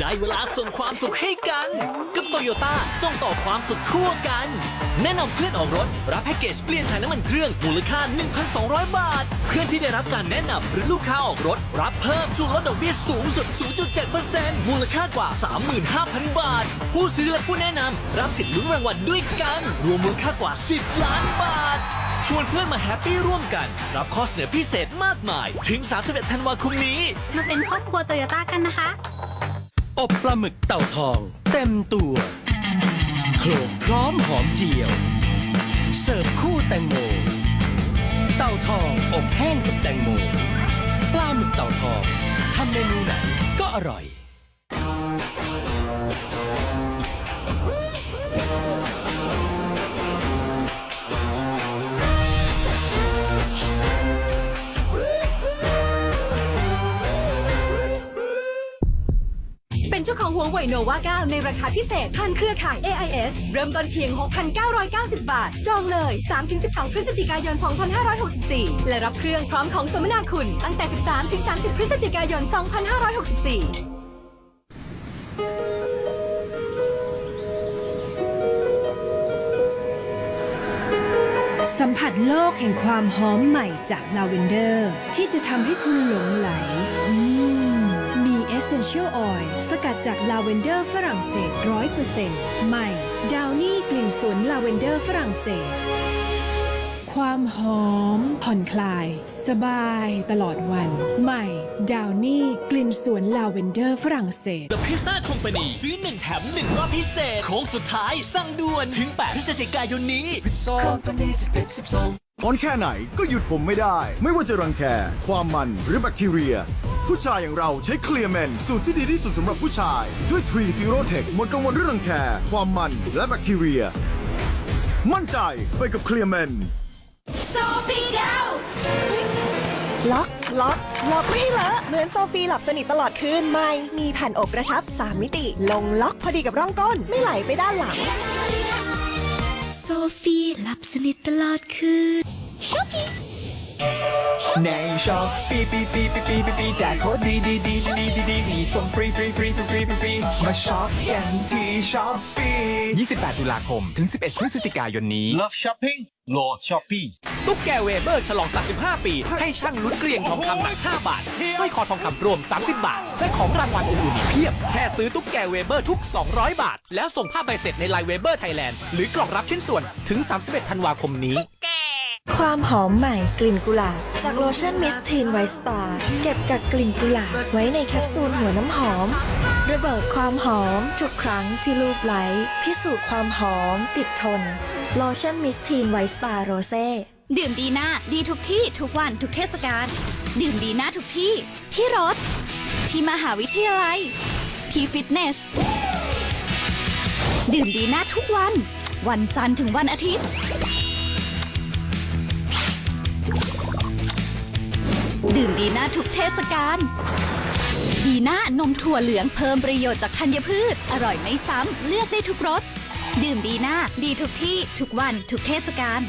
ได้เวลาส่งความสุขให้กัน กับโตโยต้าส่งต่อความสุขทั่วกัน แนะนำเพื่อนออกรถ รับแพ็กเกจเปลี่ยนถ่ายน้ำมันเครื่องมูลค่า 1,200 บาท เพื่อนที่ได้รับการแนะนำหรือลูกค้าออกรถ รับเพิ่มส่วนลดดอกเบี้ยสูงสุด 0.7%มูลค่ากว่า 35,000 บาท ผู้ซื้อและผู้แนะนำรับสิทธิ์ลุ้นรางวัลด้วยกัน รวมมูลค่ากว่า 10 ล้านบาท ชวนเพื่อนมาแฮปปี้ร่วมกัน รับข้อเสนอพิเศษมากมาย ถึง 31 ธันวาคมนี้ มาเป็นครอบครัวโตโยต้ากันนะคะ อบปลาหมึกเต่าทอง เต็มตัวโขลกพร้อมหอมเจียว เสิร์ฟคู่แตงโม เต่าทองอบแห้งกับแตงโม ปลาหมึกเต่าทองทำเมนูไหนก็อร่อย จ้าของหัวเว่ยโนวา9ในราคาพิเศษผ่านเครือข่าย AIS เริ่มต้นเพียง 6,990 บาท จองเลย 3-12 พฤศจิกายน 2564 และรับเครื่องพร้อมของสมนาคุณ ตั้งแต่ 13-30 พฤศจิกายน 2564สัมผัสโลกแห่งความหอมใหม่จากลาเวนเดอร์ ที่จะทำให้คุณหลงไหล Essential Oil สกัดจากลาเวนเดอร์ฝรั่งเศส100%ใหม่ดาวนี่กลิ่นสวนลาเวนเดอร์ฝรั่งเศส ความหอม ผ่อนคลาย สบายตลอดวัน ใหม่ ดาวนี่กลิ่นสวนลาเวนเดอร์ฝรั่งเศส The Pizza Company ซื้อ 1 แถม 1 รอบพิเศษ โค้งสุดท้ายสั่งด่วนถึง 8 พฤศจิกายนนี้ร้อนแค่ไหนก็หยุดผมไม่ได้ ไม่ว่าจะรังแค ความมันหรือแบคทีเรีย ผู้ชายอย่างเราใช้เคลียร์แมนสูตรที่ดีที่สุดสำหรับผู้ชาย ด้วย3 Zero Tech หมดกังวลเรื่องรังแค ความมันและแบคทีเรีย มั่นใจไปกับเคลียร์แมน ล็อกล็อกล็อกไม่ให้เลอะเหมือนโซฟีหลับสนิทตลอดคืนไม่ มีแผ่นอบกระชับ 3 มิติ ลงล็อกพอดีกับร่องก้น ไม่ไหลไปด้านหลัง โซฟีหลับสนิทตลอดคืนในช็อปปีปีปีปีปีปีปีแจกโค้ดดีดีดีดีดีดีดีส่งฟรีฟรีฟรีฟรีฟรีฟรีฟรีมาช็อปกันที่ช็อปปี้28 ตุลาคม ถึง 11 พฤศจิกายนนี้ Love Shopping โหลดช้อปปี้ ตุ๊กแกเวเบอร์ฉลอง 35 ปี ให้ช่างลุ้นเกลียงทองคำหนัก 5 บาทสร้อยคอทองคำรวม 30 บาท และของรางวัลอื่นๆอีกเพียบ แค่ซื้อตุ๊กแกเวเบอร์ทุก 200 บาท แล้วส่งภาพใบเสร็จในไลน์เวเบอร์ไทยแลนด์หรือกล่องรับชิ้นส่วนถึง 31 ธันวาคมนี้ ความหอมใหม่กลิ่นกุหลาบ จากโลชั่นมิสทีนไวท์สปาเก็บกักกลิ่นกุหลาบไว้ในแคปซูลหัวน้ำหอม ระเบิดความหอมทุกครั้งที่ลูบไหลพิสูจน์ความหอมติดทนโลชั่นมิสทีนไวท์สปาโรเซ่ ดื่มดีน่าดีทุกที่ทุกวันทุกเทศกาลดื่มดีน่าทุกที่ ที่รถ ที่มหาวิทยาลัย ที่ฟิตเนส ดื่มดีน่าทุกวัน วันจันทร์ถึงวันอาทิตย์ ดื่มดีน่าทุกเทศกาลดีน่านมถั่วเหลืองเพิ่มประโยชน์จากธัญพืช อร่อยไม่ซ้ำเลือกได้ทุกรสดื่มดีน่าดีทุกที่ทุกวันทุกเทศกาล